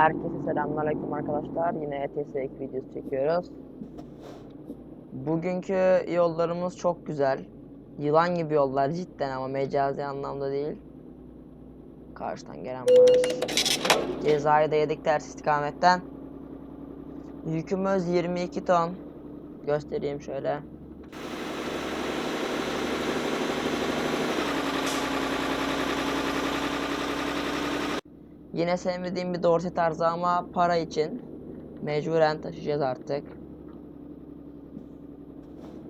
Herkese selamünaleyküm arkadaşlar. Yine ETS videosu çekiyoruz. Bugünkü yollarımız çok güzel. Yılan gibi yollar cidden ama mecazi anlamda değil. Karşıdan gelen var. Cezayı da yedik ters istikametten. Yükümüz 22 ton. Göstereyim şöyle. Yine sevmediğim bir dorse tarzı ama para için mecburen taşıyacağız artık.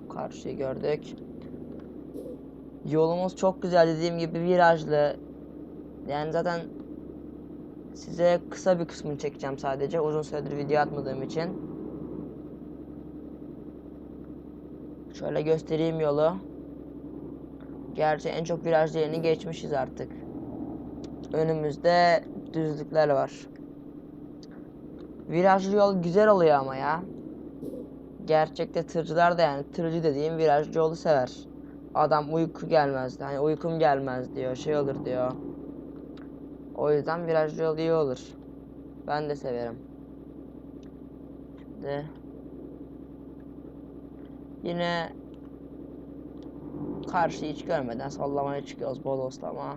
Karşıyı gördük. Yolumuz çok güzel dediğim gibi virajlı. Yani zaten size kısa bir kısmını çekeceğim sadece uzun süredir video atmadığım için. Şöyle göstereyim yolu. Gerçi en çok virajlı yerini geçmişiz artık. Önümüzde düzlükler var. Virajlı yol güzel oluyor ama ya. Gerçekte tırcılar da yani tırcı dediğim virajlı yolu sever. Adam uyku gelmez. Hani uykum gelmez diyor. Şey olur diyor. O yüzden virajlı yol iyi olur. Ben de severim. Şimdi yine karşıyı hiç görmeden sallamaya çıkıyoruz bodoslama.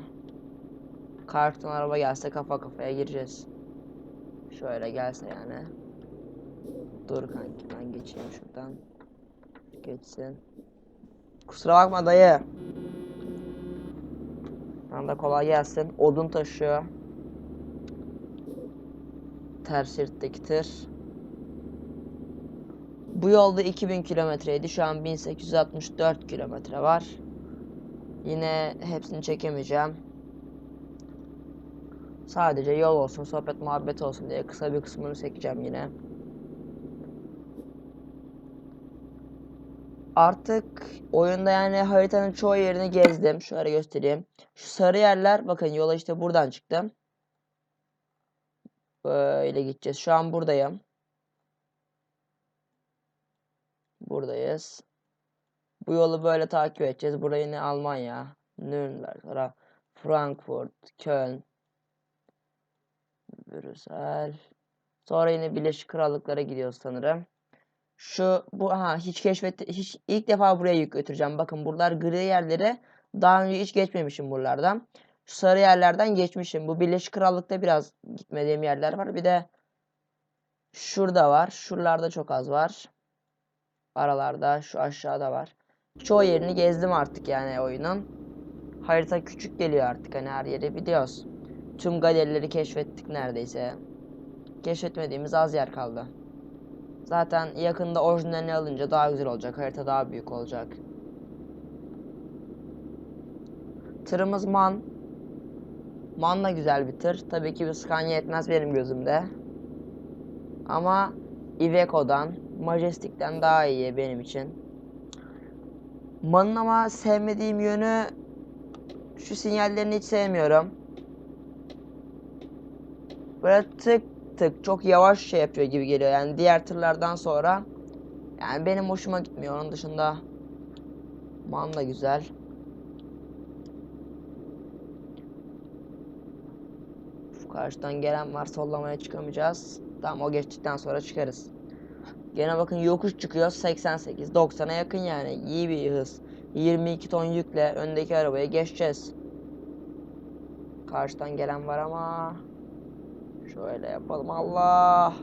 Karşıdan araba gelse kafa kafaya gireceğiz. Şöyle gelse yani. Dur kanki ben geçeyim şuradan. Geçsin. Kusura bakma dayı. Sana da kolay gelsin. Odun taşıyor. Ters şeritteki tır. Bu yolda 2000 kilometreydi. Şu an 1864 kilometre var. Yine hepsini çekemeyeceğim. Sadece yol olsun, sohbet muhabbet olsun diye kısa bir kısmını çekeceğim yine. Artık oyunda yani haritanın çoğu yerini gezdim. Şöyle göstereyim. Şu sarı yerler bakın yola işte buradan çıktım. Böyle gideceğiz. Şu an buradayım. Buradayız. Bu yolu böyle takip edeceğiz. Burayı yine Almanya, Nürnberg, Frankfurt, Köln, Brüssel. Sonra yine Birleşik Krallıklara gidiyoruz sanırım. Şu bu ha hiç keşfet hiç ilk defa buraya yük götüreceğim. Bakın buralar gri yerleri daha önce hiç geçmemişim buralardan. Şu sarı yerlerden geçmişim. Bu Birleşik Krallık'ta biraz gitmediğim yerler var. Bir de şurada var. Şuralarda çok az var. Aralarda şu aşağıda var. Çoğu yerini gezdim artık yani oyunun. Harita küçük geliyor artık hani her yeri biliyoruz. Tüm galerileri keşfettik neredeyse. Keşfetmediğimiz az yer kaldı. Zaten yakında orijinalini alınca daha güzel olacak. Harita daha büyük olacak. Tırımız MAN. MAN da güzel bir tır. Tabii ki bir Scania etmez benim gözümde. Ama Iveco'dan, Majestic'ten daha iyi benim için. MAN'ın ama sevmediğim yönü şu sinyallerini hiç sevmiyorum. Böyle tık tık çok yavaş şey yapıyor gibi geliyor. Yani diğer tırlardan sonra yani benim hoşuma gitmiyor. Onun dışında man da güzel. Şu karşıdan gelen var. Sollamaya çıkamayacağız. Tamam o geçtikten sonra çıkarız. Gene bakın yokuş çıkıyor 88 90'a yakın yani iyi bir hız. 22 ton yükle öndeki arabaya geçeceğiz. Karşıdan gelen var ama Şöyle yapalım. Allah.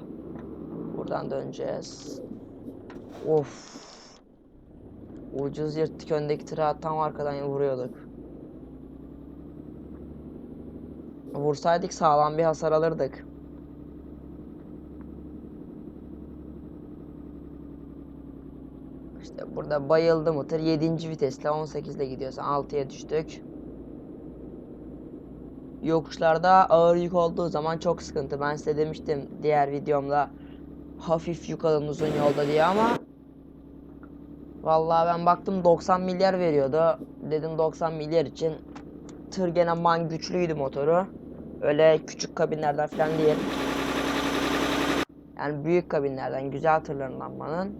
Buradan döneceğiz. Of. Ucuz yırttık öndeki tırağı tam arkadan vuruyorduk. Vursaydık sağlam bir hasar alırdık. İşte burada bayıldı mı tır 7. vitesle 18 ile gidiyorsa 6'ya düştük. Yokuşlarda ağır yük olduğu zaman çok sıkıntı. Ben size demiştim diğer videomda hafif yük alın uzun yolda diye ama Vallahi ben baktım 90 milyar veriyordu. Dedim 90 milyar için tır gene man güçlüydü motoru. Öyle küçük kabinlerden falan değil. Yani büyük kabinlerden güzel tırlarından manın.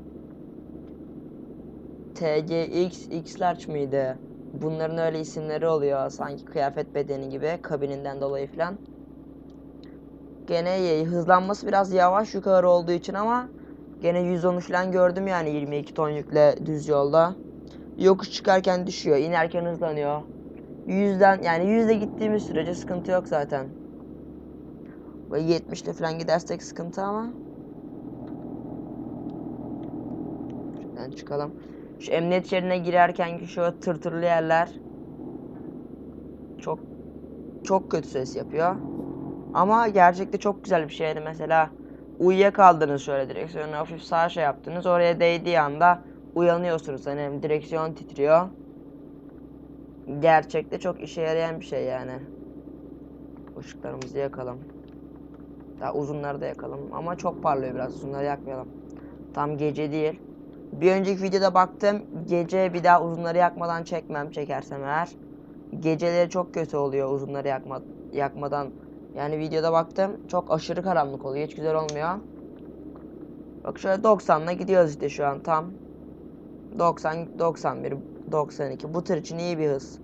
TGX X Large mıydı? Bunların öyle isimleri oluyor sanki kıyafet bedeni gibi kabininden dolayı falan. gene. Hızlanması biraz yavaş yukarı olduğu için ama gene 110'u falan gördüm yani 22 ton yükle düz yolda. Yokuş çıkarken düşüyor, inerken hızlanıyor. Yüzden yani yüzde gittiğimiz sürece sıkıntı yok zaten. Böyle 70'te falan gidersek sıkıntı ama. Şuradan çıkalım. Şu emniyet şeridine girerken ki şu tırtırlı yerler çok çok kötü ses yapıyor. Ama gerçekte çok güzel bir şey. Yani mesela uyuyakaldınız şöyle direksiyonu hafif sağa şey yaptınız. Oraya değdiği anda uyanıyorsunuz. Hani direksiyon titriyor. Gerçekte çok işe yarayan bir şey yani. Işıklarımızı yakalım. Daha uzunları da yakalım. Ama çok parlıyor biraz. Uzunları yakmayalım. Tam gece değil. Bir önceki videoda baktım. Gece bir daha uzunları yakmadan çekmem. Çekersem eğer. Geceleri çok kötü oluyor uzunları yakma, yakmadan. Yani videoda baktım. Çok aşırı karanlık oluyor. Hiç güzel olmuyor. Bak şöyle 90'la gidiyoruz işte şu an tam. 90, 91, 92. Bu tır için iyi bir hız.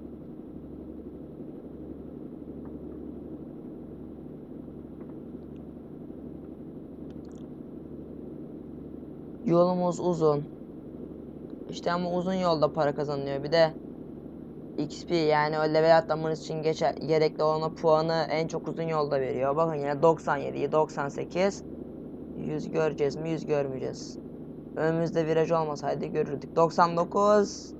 Yolumuz uzun. İşte ama uzun yolda para kazanılıyor. Bir de XP yani o level atlamanız için geçer, gerekli olan puanı en çok uzun yolda veriyor. Bakın yine 97, 98. 100 göreceğiz mi? 100 görmeyeceğiz. Önümüzde viraj olmasaydı görürdük. 99.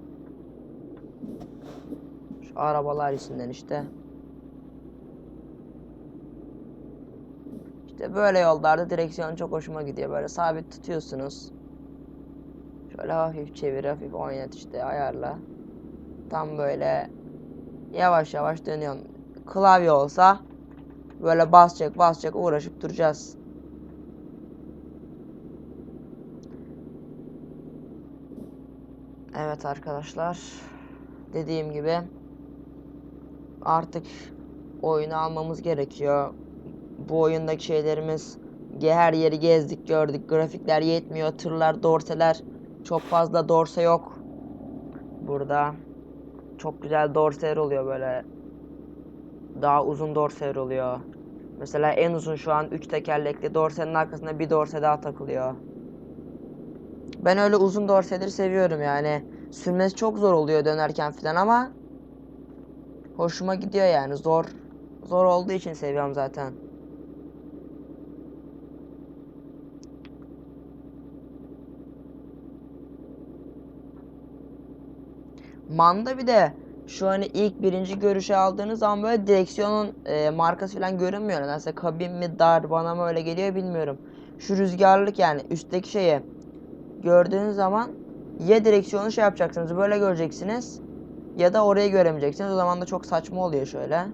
Şu arabalar yüzünden işte. İşte böyle yollarda direksiyon çok hoşuma gidiyor. Böyle sabit tutuyorsunuz. Şöyle hafif çevir, hafif oynat işte ayarla. Tam böyle yavaş yavaş dönüyorum. Klavye olsa böyle basacak basacak uğraşıp duracağız. Evet arkadaşlar. Dediğim gibi artık oyunu almamız gerekiyor. Bu oyundaki şeylerimiz her yeri gezdik gördük. Grafikler yetmiyor. Tırlar, dorseler çok fazla dorse yok. Burada çok güzel dorseler oluyor böyle. Daha uzun dorseler oluyor. Mesela en uzun şu an 3 tekerlekli dorsenin arkasında bir dorse daha takılıyor. Ben öyle uzun dorseleri seviyorum yani. Sürmesi çok zor oluyor dönerken falan ama hoşuma gidiyor yani. Zor zor olduğu için seviyorum zaten. Manda bir de şu hani ilk birinci görüşe aldığınız zaman böyle direksiyonun e, markası falan görünmüyor. Nedense kabin mi dar bana mı öyle geliyor bilmiyorum. Şu rüzgarlık yani üstteki şeyi gördüğünüz zaman ya direksiyonu şey yapacaksınız böyle göreceksiniz ya da orayı göremeyeceksiniz. O zaman da çok saçma oluyor şöyle.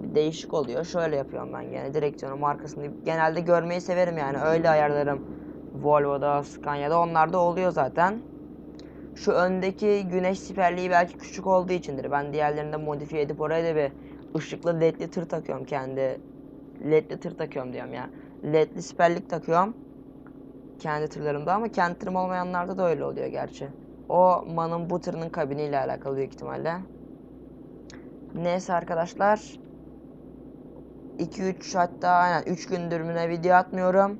Bir değişik oluyor. Şöyle yapıyorum ben gene direksiyonu markasını. Genelde görmeyi severim yani öyle ayarlarım. Volvo'da, Scania'da onlarda oluyor zaten. Şu öndeki güneş siperliği belki küçük olduğu içindir. Ben diğerlerinde modifiye edip oraya da bir ışıklı ledli tır takıyorum kendi. Ledli tır takıyorum diyorum ya. Ledli siperlik takıyorum. Kendi tırlarımda ama kendi tırım olmayanlarda da öyle oluyor gerçi. O manın bu tırının kabiniyle alakalı büyük ihtimalle. Neyse arkadaşlar. 2-3 hatta aynen 3 gündür müne video atmıyorum.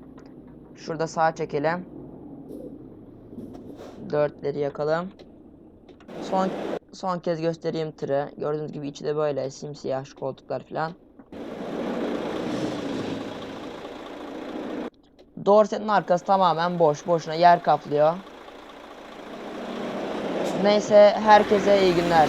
Şurada sağ çekelim. Dörtleri yakalım. Son son kez göstereyim tırı. Gördüğünüz gibi içi de böyle simsiyah şu koltuklar falan. Dorset'in arkası tamamen boş. Boşuna yer kaplıyor. Neyse herkese iyi günler.